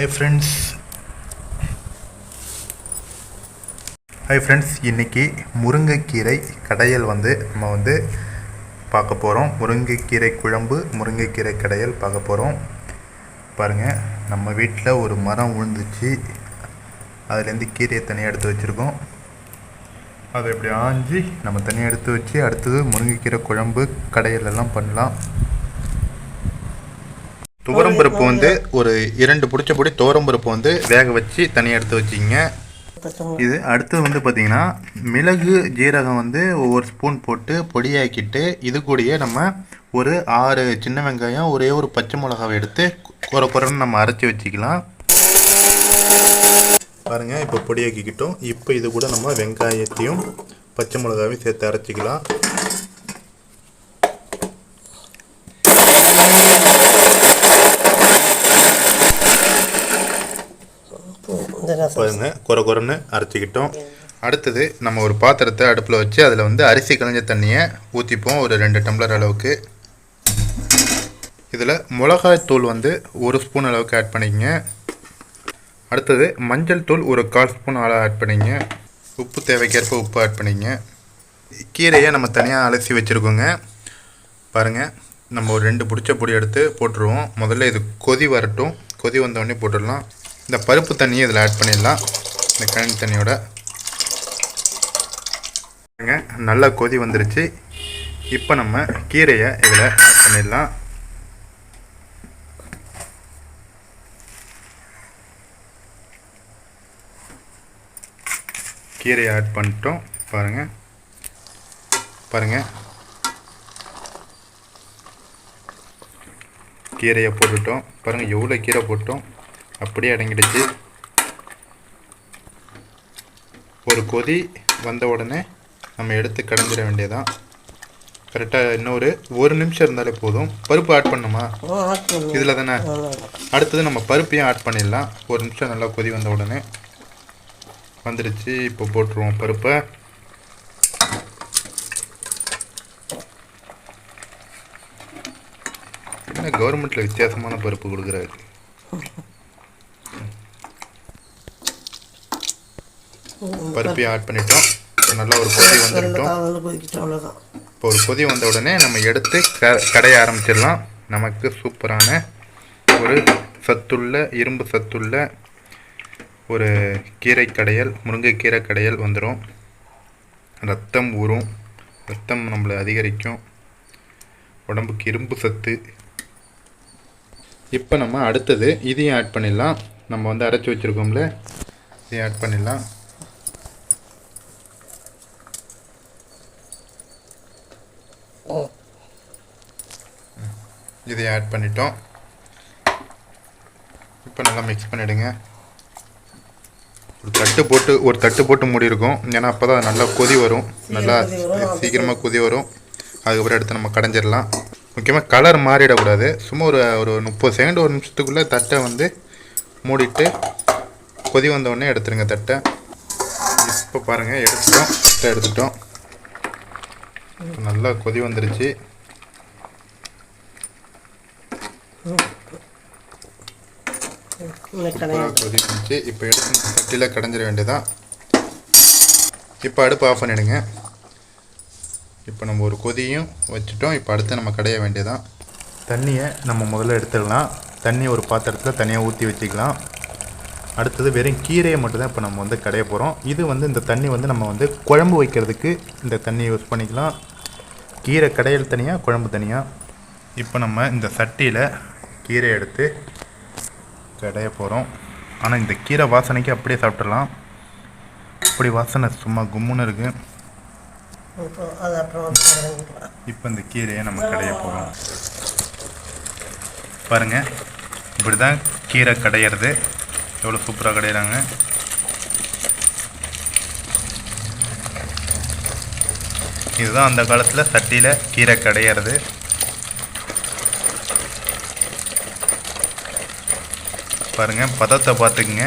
Hi friends hi friends இன்றைக்கி முருங்கைக்கீரை கடையல் வந்து நம்ம வந்து பார்க்க போகிறோம் முருங்கைக்கீரை குழம்பு முருங்கைக்கீரை கடையல் பார்க்க போகிறோம் பாருங்கள் நம்ம வீட்டில் ஒரு மரம் விழுந்துச்சு அதுலேருந்து கீரையை தனியாக எடுத்து வச்சுருக்கோம். அதை இப்படி ஆஞ்சி நம்ம தனியாக எடுத்து வச்சு அடுத்தது முருங்கைக்கீரை குழம்பு கடையல் எல்லாம் பண்ணலாம். துவரம்பருப்பு வந்து ஒரு இரண்டு பிடிச்ச பொடி துவரம்பருப்பு வந்து வேக வச்சு தனியாக எடுத்து வச்சிங்க. இது அடுத்து வந்து பார்த்தீங்கன்னா மிளகு ஜீரகம் வந்து ஒவ்வொரு ஸ்பூன் போட்டு பொடியாக்கிட்டு இது கூடயே நம்ம ஒரு ஆறு சின்ன வெங்காயம் ஒரே ஒரு பச்சை மிளகாவை எடுத்து குறை குறைன்னு நம்ம அரைச்சி வச்சுக்கலாம். பாருங்க இப்போ பொடியாக்கிக்கிட்டோம். இப்போ இது கூட நம்ம வெங்காயத்தையும் பச்சை மிளகாவையும் சேர்த்து அரைச்சிக்கலாம் இந்த ரசம் பாருங்க குறை குறைன்னு அரைச்சிக்கிட்டோம். அடுத்தது நம்ம ஒரு பாத்திரத்தை அடுப்பில் வச்சு அதில் வந்து அரிசி களைஞ்ச தண்ணியை ஊற்றிப்போம் ஒரு ரெண்டு டம்ளர் அளவுக்கு. இதில் மிளகாய் தூள் வந்து ஒரு ஸ்பூன் அளவுக்கு ஆட் பண்ணிக்கங்க. அடுத்தது மஞ்சள் தூள் ஒரு கால் ஸ்பூன் அளவு ஆட் பண்ணிங்க உப்பு தேவைக்கேற்ப உப்பு ஆட் பண்ணிங்க கீரையை நம்ம தனியாக அலசி வச்சுருக்கோங்க. பாருங்கள் நம்ம ஒரு ரெண்டு பிடிச்ச பொடி எடுத்து போட்டுருவோம். முதல்ல இது கொதி வரட்டும். கொதி வந்தோடனே போட்டுடலாம். இந்த பருப்பு தண்ணியை இதில் ஆட் பண்ணிடலாம். இந்த கழனி தண்ணியோட. நல்லா கொதி வந்துருச்சு. இப்போ நம்ம கீரையை இதில் ஆட் பண்ணிடலாம். கீரையை ஆட் பண்ணிட்டோம். பாருங்கள் பாருங்கள் கீரையை போட்டுட்டோம். பாருங்கள் எவ்வளோ கீரை போட்டோம். அப்படியே அடங்கிடுச்சு ஒரு கொதி வந்த உடனே நம்ம எடுத்து கடைஞ்சிட வேண்டியதான் கரெக்டாக இன்னொரு ஒரு நிமிஷம் இருந்தாலே போதும். பருப்பு ஆட் பண்ணுமா? இதில் தானே? அடுத்தது நம்ம பருப்பையும் ஆட் பண்ணிடலாம். ஒரு நிமிஷம் நல்லா கொதி வந்த உடனே. வந்துடுச்சு இப்போ போட்டுருவோம் பருப்பை. என்ன கவர்மெண்ட்டில் வித்தியாசமான பருப்பு கொடுக்குறாரு. பருப்பையும் ஆட் பண்ணிட்டோம். நல்லா ஒரு கொதி வந்துட்டோம் இப்போ ஒரு கொதி வந்த உடனே நம்ம எடுத்து க கடைய ஆரம்பிச்சிடலாம். நமக்கு சூப்பரான ஒரு சத்துள்ள இரும்பு சத்துள்ள ஒரு கீரை கடையல் முருங்கைக்கீரை கடையல் வந்துடும் ரத்தம் ஊறும். ரத்தம் நம்மளை அதிகரிக்கும். உடம்புக்கு இரும்பு சத்து. இப்போ நம்ம அடுத்தது இதையும் ஆட் பண்ணிடலாம். நம்ம வந்து அரைச்சி வச்சுருக்கோம்ல இதையும் ஆட் பண்ணிடலாம். இதை ஆட் பண்ணிட்டோம். இப்போ நல்லா மிக்ஸ் பண்ணிவிடுங்க ஒரு தட்டு போட்டு ஒரு தட்டு போட்டு மூடி இருக்கும். ஏன்னா அப்போ தான் நல்லா கொதி வரும். நல்லா. சீக்கிரமாக கொதி வரும். அதுக்கப்புறம் எடுத்து நம்ம கடைஞ்சிடலாம். முக்கியமாக கலர் மாறிடக்கூடாது. சும்மா ஒரு ஒரு முப்பது செகண்ட் ஒரு நிமிஷத்துக்குள்ளே தட்டை வந்து மூடிட்டு கொதி வந்த உடனே எடுத்துருங்க தட்டை. இப்போ பாருங்கள் எடுத்துட்டோம். தட்டை எடுத்துட்டோம். நல்லா கொதி வந்துருச்சு. இந்த சூப்பராக கடையில். கொதி வந்துச்சு இப்போ எடுத்து சட்டியில் கடைஞ்சிட வேண்டியதான் இப்போ அடுப்பு ஆஃப் பண்ணிடுங்க. இப்போ நம்ம ஒரு கொதியும் வச்சுட்டோம். இப்போ அடுத்து நம்ம கடைய வேண்டியதான் தண்ணியை நம்ம முதல்ல எடுத்துடலாம். தண்ணி ஒரு பாத்திரத்தில் தனியாக ஊற்றி வச்சுக்கலாம். அடுத்தது வெறும் கீரையை மட்டும்தான் இப்போ நம்ம வந்து கடைய போகிறோம் இது வந்து இந்த தண்ணி வந்து நம்ம வந்து குழம்பு வைக்கிறதுக்கு இந்த தண்ணி யூஸ் பண்ணிக்கலாம். கீரை கடையல் தனியாக குழம்பு தனியாக இப்போ நம்ம இந்த சட்டியில் கீரை எடுத்து கடைய போகிறோம் ஆனால் இந்த கீரை வாசனைக்கு அப்படியே சாப்பிட்றலாம் அப்படி வாசனை சும்மா கும்முன்னு இருக்குது இப்போ இந்த கீரையை நம்ம கடைய போகிறோம் பாருங்கள் இப்படி தான் கீரை கடையிறது. எவ்வளோ சூப்பராக கடையிறாங்க. இதுதான் அந்த காலத்தில் சட்டியில் கீரை கடையிறது. பாருங்கள் பதத்தை பார்த்துக்குங்க.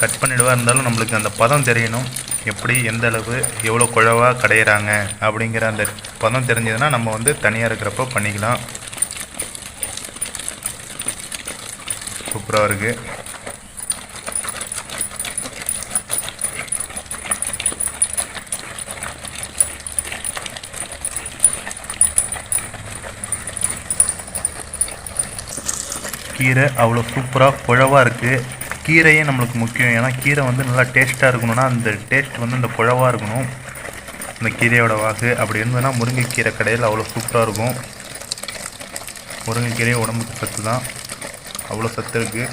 கட் பண்ணிடுவா இருந்தாலும் நம்மளுக்கு அந்த பதம் தெரியணும். எப்படி எந்த அளவு எவ்வளோ குழவாக கடையிறாங்க அப்படிங்கிற அந்த பதம் தெரிஞ்சதுன்னா நம்ம வந்து தனியாக இருக்கிறப்ப பண்ணிக்கலாம். சூப்பராக இருக்குது கீரை அவ்வளோ சூப்பராக குழவாக இருக்குது கீரையே நம்மளுக்கு முக்கியம். ஏன்னா கீரை வந்து நல்லா டேஸ்ட்டாக இருக்கணும்னா அந்த டேஸ்ட் வந்து இந்த குழவாக இருக்கணும். இந்த கீரையோட வாக்கு அப்படி இருந்ததுன்னா முருங்கைக்கீரை கடையில் அவ்வளோ சூப்பராக இருக்கும். முருங்கைக்கீரையும் உடம்புக்கு சத்து தான். அவ்வளோ சத்து இருக்குது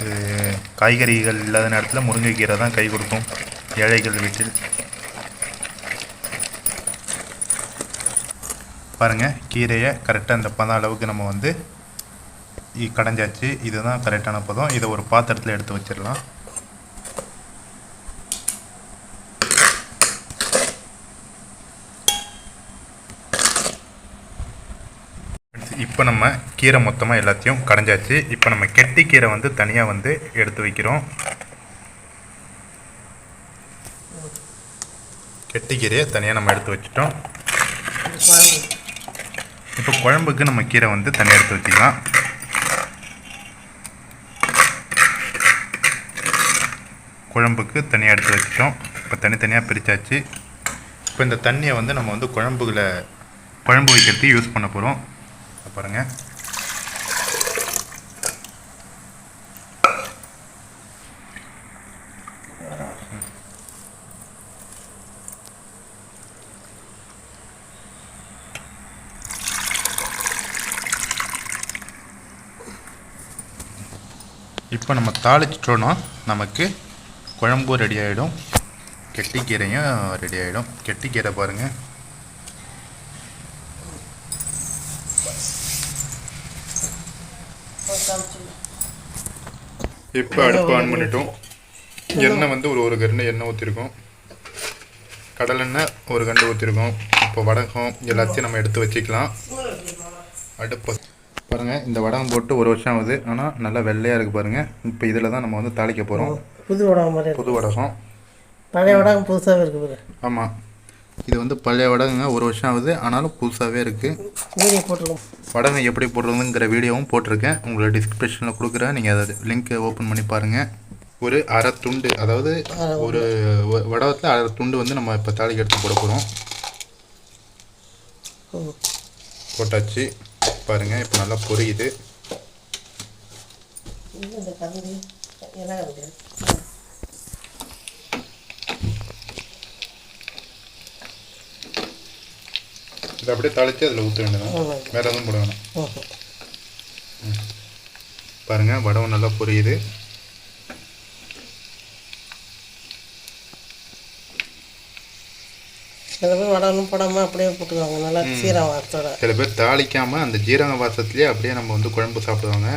இது காய்கறிகள் இல்லாத நேரத்தில் முருங்கைக்கீரை தான் கை கொடுக்கும். ஏழைகள் வீட்டில். பாருங்கள் கீரையை கரெக்டாக இந்த பதம் அளவுக்கு நம்ம வந்து கடைஞ்சாச்சு. இதுதான் கரெக்டான பதம். இதை ஒரு பாத்திரத்தில் எடுத்து வச்சிடலாம். இப்போ நம்ம கீரை மொத்தமாக எல்லாத்தையும் கடைஞ்சாச்சு. இப்போ நம்ம கெட்டி கீரை வந்து தனியாக வந்து எடுத்து வைக்கிறோம். கெட்டி கீரையை தனியாக நம்ம எடுத்து வச்சிட்டோம். இப்போ குழம்புக்கு நம்ம கீரை வந்து தனியாக எடுத்து வச்சுக்கலாம். குழம்புக்கு தனியாக எடுத்து வச்சிட்டோம். இப்போ தனித்தனியாக பிரித்தாச்சு இப்போ இந்த தண்ணியை வந்து நம்ம வந்து குழம்புகளை குழம்பு வைக்கிறதுக்கு யூஸ் பண்ண போகிறோம் பாருங்கள் இப்போ நம்ம தாளிச்சிட்டோன்னா நமக்கு குழம்பும் ரெடி ஆகிடும் கெட்டிக்கீரையும் ரெடி ஆகிடும் கெட்டிக்கீரை பாருங்கள் இப்போ அடுப்பு ஆன் பண்ணிட்டோம். எண்ணெய் வந்து ஒரு ஒரு கண்டு எண்ணெய் ஊற்றிருக்கோம் கடலெண்ணெய் ஒரு கண்டு ஊற்றிருக்கோம் இப்போ வடகம் எல்லாத்தையும் நம்ம எடுத்து வச்சுக்கலாம். அடுப்பு பாருங்கள் இந்த வடகம் போட்டு ஒரு வருஷம் ஆகுது. ஆனால் நல்லா வெள்ளையாக இருக்குது பாருங்கள் இப்போ இதில் தான் நம்ம வந்து தாளிக்க போகிறோம் புது வடகம் மாதிரி புது வடகம் பழைய வடகம் புதுசாகவே இருக்கு பாரு. ஆமாம் இது வந்து பழைய வடகங்க ஒரு வருஷம் ஆகுது. ஆனாலும் புதுசாகவே இருக்குது வீடியோ போட்டுருக்கோம். வடகம் எப்படி போடுறதுங்கிற வீடியோவும் போட்டிருக்கேன். உங்களை டிஸ்கிரிப்ஷனில் கொடுக்குறேன். நீங்கள் அதை லிங்க்கை ஓப்பன் பண்ணி பாருங்கள் ஒரு அரை துண்டு அதாவது ஒரு வடகத்தில் அரை துண்டு வந்து நம்ம இப்போ தாளிக்கு எடுத்து போட போகிறோம். போட்டாச்சு. பாருங்கள் இப்போ நல்லா பொரியுது. இதை அப்படியே தாளித்து அதில் ஊற்ற வேண்டியதான் வேறு எதுவும் போட வேணாம். ம். பாருங்கள் வடகம் நல்லா பொரியுது. சில பேர் வடகம் போடாமல் அப்படியே போட்டுக்குவாங்க. நல்லா சீரகம் வாரத்தோட சில பேர் தாளிக்காமல் அந்த ஜீரக வாசத்துலேயே அப்படியே நம்ம வந்து குழம்பு சாப்பிடுவாங்க.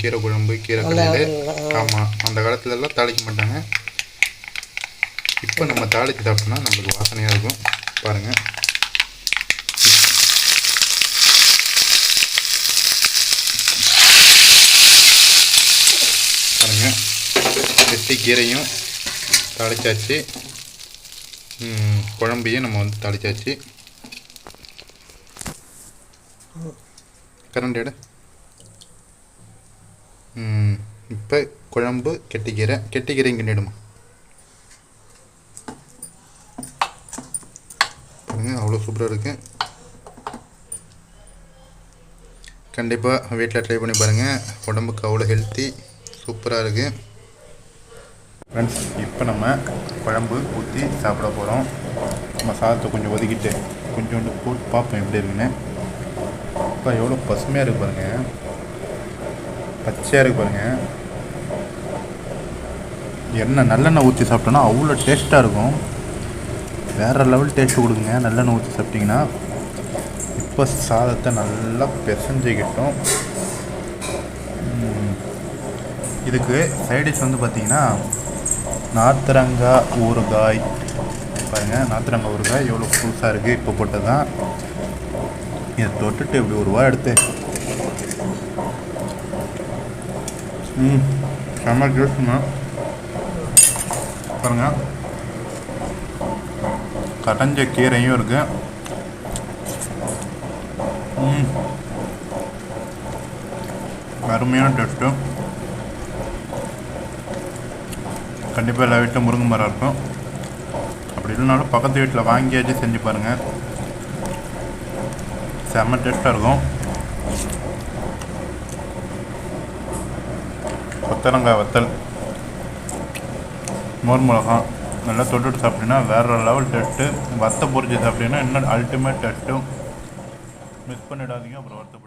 கீரை குழம்பு கீரை கடையில். ஆமாம் அந்த காலத்துல எல்லாம் தாளிக்க மாட்டாங்க. இப்போ நம்ம தாளித்து சாப்பிட்டோம்னா நம்மளுக்கு வாசனையாக இருக்கும். பாருங்கள் பாருங்கள் வெட்டி கீரையும் தாளிச்சாச்சு. குழம்பையும் நம்ம வந்து தாளிச்சாச்சு. கரண்ட் எடு. இப்போ குழம்பு கெட்டிக்கீரை கெட்டிக்கீரை இங்கே நிடுமா அவ்வளோ சூப்பராக இருக்குது கண்டிப்பாக வீட்டில் ட்ரை பண்ணி பாருங்கள் உடம்புக்கு அவ்வளோ ஹெல்த்தி சூப்பராக இருக்குது ஃப்ரெண்ட்ஸ் இப்போ நம்ம குழம்பு ஊற்றி சாப்பிட போகிறோம் நம்ம சாதத்தை கொஞ்சம் ஒதுக்கிட்டு கொஞ்சோண்டு போட்டு பார்ப்போம் எப்படி இருக்குன்னு. இப்போ எவ்வளோ பசுமையாக இருக்கு பாருங்க. பச்சையாக இருக்கு பாருங்க. எண்ணெய் நல்லெண்ணெய் ஊற்றி சாப்பிட்டோன்னா அவ்வளோ டேஸ்ட்டாக இருக்கும். வேறு லெவல் டேஸ்ட் கொடுக்குங்க. நல்லெண்ணெய் ஊற்றி சாப்பிட்டிங்கன்னா இப்போ சாதத்தை நல்லா பிசைஞ்சிக்கிட்டோம். இதுக்கு சைடிஷ் வந்து பார்த்தீங்கன்னா நார்த்தரங்காய் ஊறுகாய். பாருங்கள் நாத்திரங்கா ஊறுகாய் எவ்வளோ புதுசாக இருக்குது இப்போ போட்டது தான் இதை தொட்டுட்டு இப்படி ஒரு ரூபா எடுத்து. ம் செம்ம ஜூஸ்மா பாருங்கள் கடைஞ்ச கீரையும் இருக்குது ம். அருமையான டேஸ்ட்டு கண்டிப்பாக எல்லா வீட்டிலும் முருங்கை மரம் இருக்கும். அப்படி இல்லைனாலும் பக்கத்து வீட்டில் வாங்கியாச்சும் செஞ்சு பாருங்கள் செம்ம டேஸ்ட்டாக இருக்கும். கொத்தரங்காய் வத்தல். மோர் மிளகாய் நல்லா தொட்டுட்டு சாப்பிட்டீங்கன்னா வேற லெவல் டேஸ்ட்டு வத்த பொறிச்சு சாப்பிட்டீங்கன்னா இன்னும் அல்டிமேட் டேஸ்ட்டும் மிஸ் பண்ணிடாதீங்க. அப்புறம் வருத்தம்